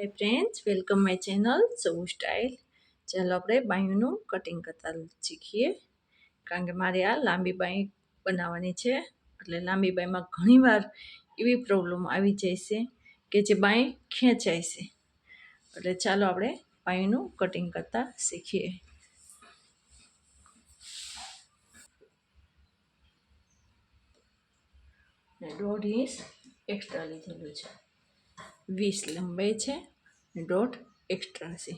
Hi friends welcome my channel સૌ style ચાલો આપણે બાયુંનું કટિંગ કરતા શીખીએ. કારણ કે મારે આ લાંબી બાઈ બનાવવાની છે. એટલે લાંબી બાઈમાં ઘણીવાર એવી પ્રોબ્લેમ આવી જાય છે કે જે બાઈ ખેંચાય છે. એટલે ચાલો આપણે બાયુંનું કટિંગ કરતા શીખીએ. દોઢ ઇંચ એક્સ્ટ્રા લીધેલું છે. વીસ લંબાઈ છે દોઢ એક્સ્ટ્રા છે.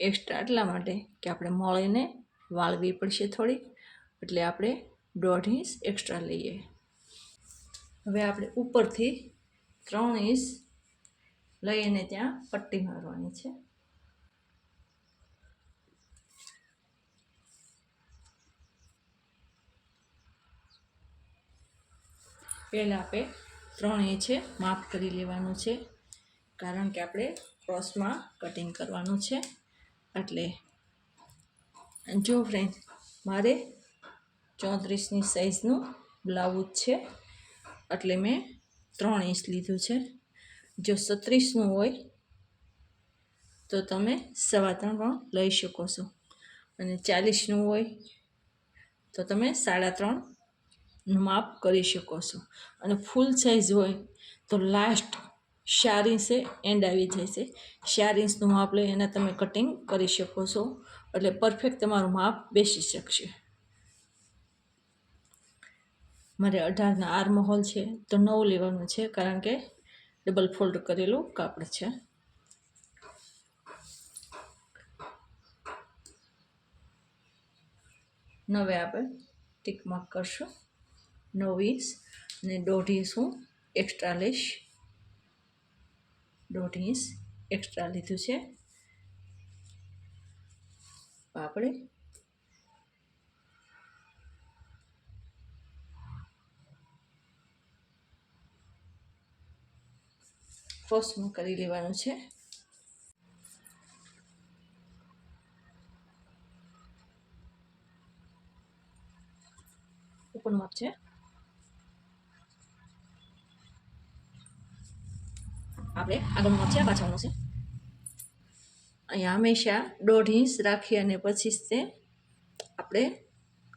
એક્સ્ટ્રા એટલા માટે કે આપણે મળીને વાળવી પડશે થોડીક, એટલે આપણે દોઢ ઇંચ એક્સ્ટ્રા લઈએ. હવે આપણે ઉપરથી ત્રણ ઇંચ લઈને ત્યાં પટ્ટી મારવાની છે. પહેલાં આપણે ત્રણ ઇંચે માપ કરી લેવાનું છે. કારણ કે આપણે ક્રોસમાં કટિંગ કરવાનું છે. એટલે જો ફ્રેન્ડ મારે ચોત્રીસની સાઈઝનું બ્લાઉઝ છે. એટલે મેં ત્રણ ઇંચ લીધું છે. જો છત્રીસનું હોય, તો તમે સવા ત્રણ પણ લઈ શકો છો. અને ચાલીસનું હોય, તો તમે સાડા ત્રણ માપ કરી શકો છો. અને ફૂલ સાઇઝ હોય તો લાસ્ટ ચાર ઇંચે એન્ડ આવી જાય છે. ચાર ઇંચનું માપ લઈ એને તમે કટિંગ કરી શકો છો. એટલે પરફેક્ટ તમારું માપ બેસી શકશે. મારે અઢારના આર્મ હોલ છે, તો નવ લેવાનું છે, કારણ કે ડબલ ફોલ્ડ કરેલું કાપડ છે. નવે આપણે ટીક માર્ક કરશું. નવ ને દોઢીસ હું એક્સ્ટ્રા લઈશ દોઢ એક્સ્ટ્રા લીધું છે. આપણે ફર્સ્ટમાં કરી લેવાનું છે. ઉપરનું માપ છે. આપણે આગળ છે પાછળનું છે. અહીંયા હંમેશા દોઢ ઇંચ રાખી અને પછી તે આપણે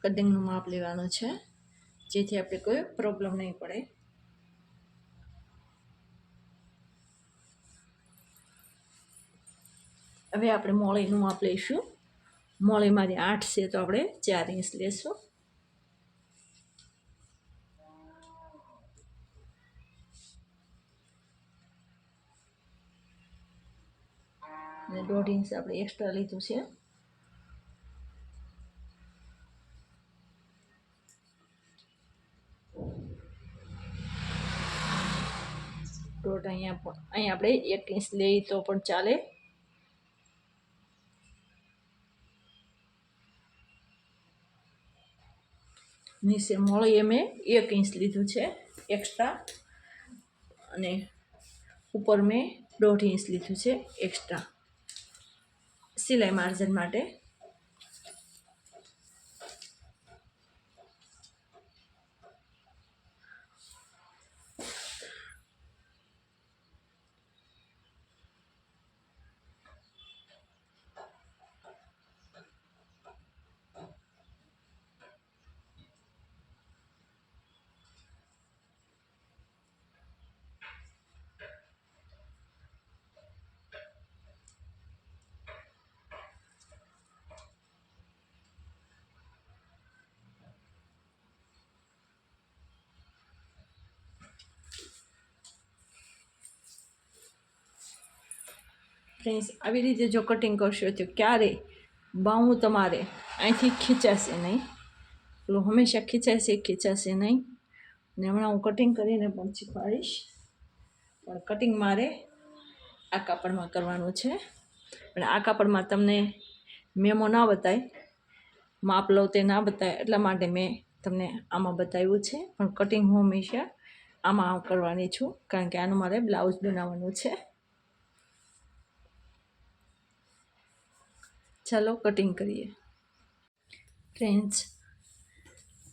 કટિંગનું માપ લેવાનું છે. જેથી આપણે કોઈ પ્રોબ્લેમ નહીં પડે. હવે આપણે મોળીનું માપ લઈશું. મોળી મારી આઠ છે તો આપણે ચાર ઇંચ લેશું. અને દોઢ ઇંચ આપણે એક્સ્ટ્રા લીધું છે. દોઢ અહીંયા અહીંયા આપણે એક ઇંચ લઈએ તો પણ ચાલે. નીચે મળીએ મેં એક ઇંચ લીધું છે એક્સ્ટ્રા અને ઉપર મેં દોઢ ઇંચ લીધું છે એક્સ્ટ્રા સિલાઈ માર્જન માટે. ફ્રેન્ડ્સ આવી રીતે જો કટિંગ કરશો તો ક્યારે? બાઉં તમારે અહીંથી ખીચાશે નહીં. પેલું હંમેશા ખીચાશે ખીચાશે નહીં. ને હમણાં હું કટિંગ કરીને પણ શીખવાડીશ. પણ કટિંગ મારે આ કાપડમાં કરવાનું છે. પણ આ કાપડમાં તમને મેમો ના બતાય. માપ લો તે ના બતાય. એટલા માટે મેં તમને આમાં બતાવ્યું છે. પણ કટિંગ હું હંમેશા આમાં કરવાની છું. કારણ કે આનું મારે બ્લાઉઝ બનાવવાનું છે. ચાલો કટિંગ કરીએ. ફ્રેન્ડ્સ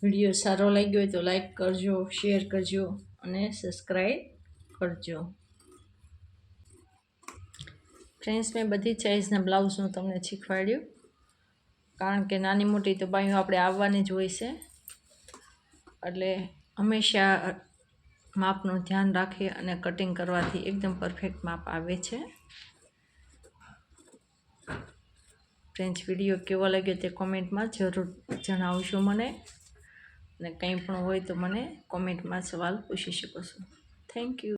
વીડિયો સારો લાગ્યો હોય તો લાઈક કરજો શેર કરજો અને સબસ્ક્રાઈબ કરજો. ફ્રેન્ડ્સ મેં બધી સાઇઝના બ્લાઉઝનું તમને શીખવાડ્યું. કારણ કે નાની મોટી તો બાઈઓ આપણે આવવાની જ હોય છે. એટલે હંમેશા માપનું ધ્યાન રાખી અને કટિંગ કરવાથી એકદમ પરફેક્ટ માપ આવે છે. ફ્રેન્ડ્સ વીડિયો કેવો લાગ્યો તે કોમેન્ટમાં જરૂર જણાવશો મને. અને કંઈ પણ હોય તો મને કોમેન્ટમાં સવાલ પૂછી શકો છો. Thank you.